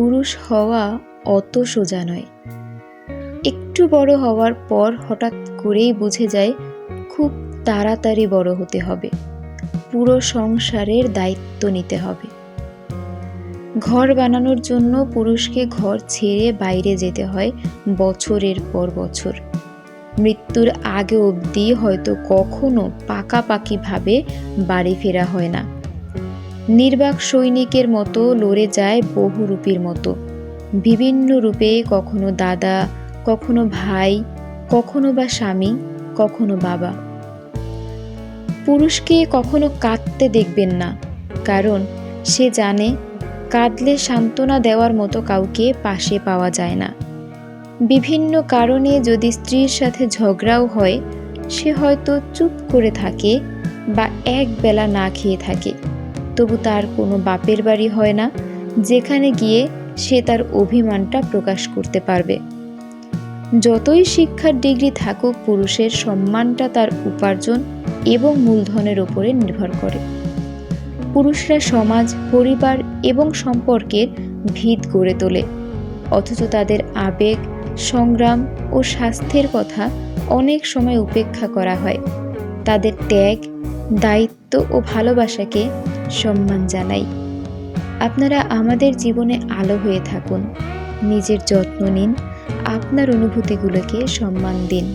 পুরুষ হওয়া অত সোজা নয়। একটু বড় হওয়ার পর হঠাৎ করেই বুঝে যায়, খুব তাড়াতাড়ি বড় হতে হবে। পুরো সংসারের দায়িত্ব নিতে হবে। ঘর বানানোর জন্য পুরুষকে ঘর ছেড়ে বাইরে যেতে হয় বছরের পর বছর। মৃত্যুর আগে অবধি হয়তো কখনো পাকাপাকিভাবে বাড়ি ফেরা হয় না। নির্বাক সৈনিকের মতো লড়ে যায় বহুরূপীর মতো। বিভিন্ন রূপে কখনো দাদা, কখনো ভাই, কখনো বা স্বামী, কখনো বাবা। পুরুষকে কখনো কাঁদতে দেখবেন না, কারণ সে জানে কাঁদলে সান্ত্বনা দেওয়ার মতো কাউকে পাশে পাওয়া যায় না। বিভিন্ন কারণে যদি স্ত্রীর সাথে ঝগড়াও হয়, সে হয়তো চুপ করে থাকে বা এক বেলা না খেয়ে থাকে। তবু তার কোনো বাপের বাড়ি হয় না, যেখানে গিয়ে সে তার অভিমানটা প্রকাশ করতে পারবে। যতই শিক্ষার ডিগ্রি থাকুক, পুরুষের সম্মানটা তার উপার্জন এবং মূলধনের ওপরে নির্ভর করে। পুরুষরা সমাজ, পরিবার এবং সম্পর্কের ভিত গড়ে তোলে। অথচ তাদের আবেগ, সংগ্রাম ও স্বাস্থ্যের কথা অনেক সময় উপেক্ষা করা হয়। তাদের ত্যাগ দায়িত্ব ও ভালোবাসাকে সম্মান জানাই। আপনারা আমাদের জীবনে আলো হয়ে থাকুন। নিজের যত্ন নিন। আপনার অনুভূতিগুলোকে সম্মান দিন।